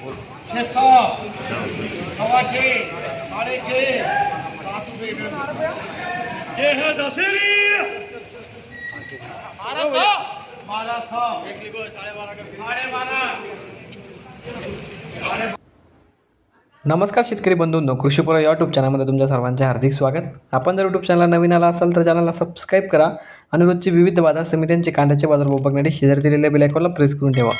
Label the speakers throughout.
Speaker 1: छे सौ सवा छे साढ़े छे सात रुपये
Speaker 2: ये है दशहरी
Speaker 1: बारह सौ बारह सौ साढ़े बारह
Speaker 3: नमस्कार शेतकरी बंधूंनो कृषीपुरा यूट्यूब चॅनलमध्ये तुमच्या सर्वांचे हार्दिक स्वागत. आपण जर यूट्यूब चॅनलला नवीन आला असाल तर चॅनलला सबस्क्राईब करा. आणि रोजची विविध बाजार समित्यांचे कांद्याचे बाजारभाव बघण्यासाठी शेजारी दिलेल्या बेलायकॉनला प्रेस करून ठेवा.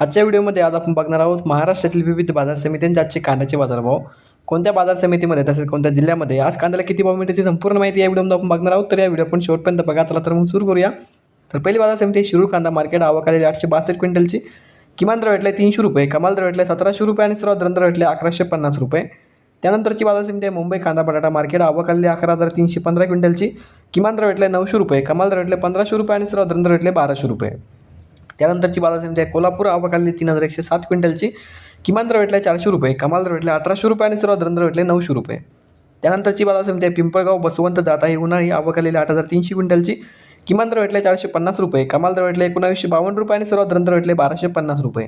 Speaker 3: आजच्या व्हिडिओमध्ये आज आपण बघणार आहोत महाराष्ट्रातील विविध बाजार समित्यांचे आजचे कांद्याचे बाजारभाव. कोणत्या बाजार समितीमध्ये तसेच कोणत्या जिल्ह्यामध्ये? आज कांद्याला किती भाव मिळते संपूर्ण माहिती या व्हिडिओमध्ये आपण बघणार आहोत. तर या व्हिडिओ आपण शेवटपर्यंत बघा. चला तर मग सुरू करूया. तर पहिली बाजार समिती आहे शिरूर कांदा मार्केट. आवकालेली आठशे बासष्ट क्विंटलची. किमान दर भेटले तीनशे रुपये. कमाल दर भेटले सतराशे रुपये आणि सर्वात दर भेटले अकराशे पन्नास रुपये. त्यानंतरची बाजार समिती आहे मुंबई कांदा बटाटा मार्केट. आवकालेली अकरा हजार तीनशे पंधरा क्विंटलची. किमान दर भेटले नऊशे रुपये. कमाल दर भेटले पंधराशे रुपये आणि सर्वात दर भेटले बाराशे रुपये. त्यानंतरची बाजार समिती आहे कोल्हापूर आवकालेली तीन हजार एकशे सात क्विंटलची. किमान दर भेटला चारशे रुपये कमाल दर भेटले अठराशे रुपये आणि सर्वात दर भेटले नऊशे रुपये. त्यानंतरची बाजार समिती आहे पिंपळगाव बसवंत जात आहे उन्हाळी आवकालेली आठ हजार तीनशे क्विंटलची. किमान दर भेटले चारशे पन्नास रुपये कमाल दर भेटले एकोणावीसशे बावन्न रुपये आणि सर्वात दर भेटले बाराशे पन्नास रुपये.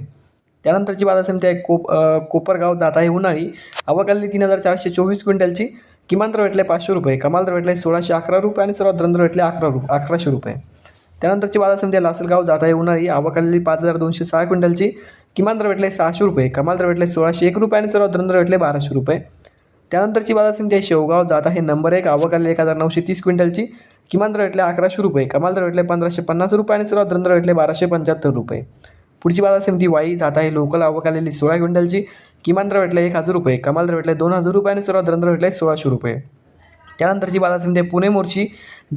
Speaker 3: त्यानंतरची बाजार समिती आहे कोप कोपरगाव जात आहे उन्हाळी आवकालेली तीन हजार चारशे चोवीस क्विंटलची. किमान दर भेटले पाचशे रुपये कमाल दर भेटले सोळाशे अकरा रुपये आणि सर्वात दर भेटले अकरा रुपये अकराशे रुपये. त्यानंतरची बाजार समिती आहे लासलगाव जात आहे उन्हाळी आवकालेली पाच हजार दोनशे सहा क्विंटलची किमान दर भेटले सहाशे रुपये कमाल दर भेटले सोळाशे एक रुपये आणि सर्वात दर भेटले बाराशे रुपये. त्यानंतरची बाजार समिती आहे शेवगाव जात आहे नंबर एक आवकालेली एक हजार नऊशे तीस क्विंटलची किमान दर भेटले अकराशे रुपये कमाल दर भेटले पंधराशे पन्नास रुपये आणि सर्वात दर भेटले बाराशे पंच्याहत्तर रुपये. पुढची बाजार समिती वाई जात आहे लोकल आवक आलेली सोळा क्विंटलची किमान दर भेटले एक हजार रुपये कमाल दर भेटले दोन हजार रुपये आणि सर्वात दर भेटले सोळाशे रुपये. त्यानंतरची बाजार समिती पुणे मोर्शी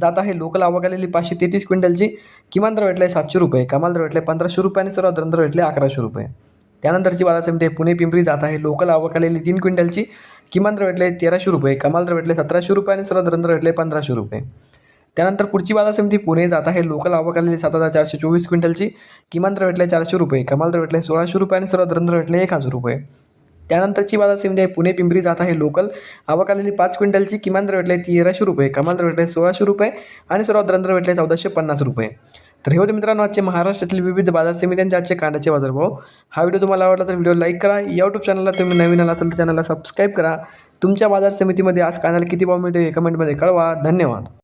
Speaker 3: जात आहे. लोकल आवक आलेली पाचशे तेहतीस क्विंटलची. किमान दर भेटले सातशे रुपये. कमाल दर भेटले पंधराशे रुपये आणि सर्वात दर भेटले अकराशे रुपये. त्यानंतरची बाजार समिती पुणे पिंपरी जात आहे. लोकल आवक आलेली तीन क्विंटलची. किमान दर भेटले तेराशे रुपये. कमाल दर भेटले सतराशे रुपये आणि सर्वात दर भेटले पंधराशे रुपये. त्यानंतर पुढची बाजार समिती पुणे जात आहे. लोकल आवक आलेली सात हजार चारशे चोवीस क्विंटलची. किमान दर भेटले चारशे रुपये. कमाल दर भेटले सोळाशे रुपये आणि सर्वात दर भेटले एक हजार रुपये. त्यानंतरची बाजार समिती आहे. पुणे पिंपरी जात आहे. लोकल. आवक आलेली पाच क्विंटलची किमान दर भेटले तेराशे रुपये. कमाल दर भेटले सोळाशे रुपये आणि सर्वात दर भेटले चौदाशे पन्नास रुपये. तर हे होते मित्रांनो आजचे महाराष्ट्रातील विविध बाजार समित्यांचे आजचे कांद्याचे बाजारभाव. हा व्हिडिओ तुम्हाला आवडला तर व्हिडिओ लाईक करा. यूट्यूब चॅनलला तुम्ही नवीन आला असेल तर चॅनलला सबस्क्राईब करा. तुमच्या बाजार समितीमध्ये आज कांद्याला किती भाव मिळतो हे कमेंटमध्ये कळवा. धन्यवाद.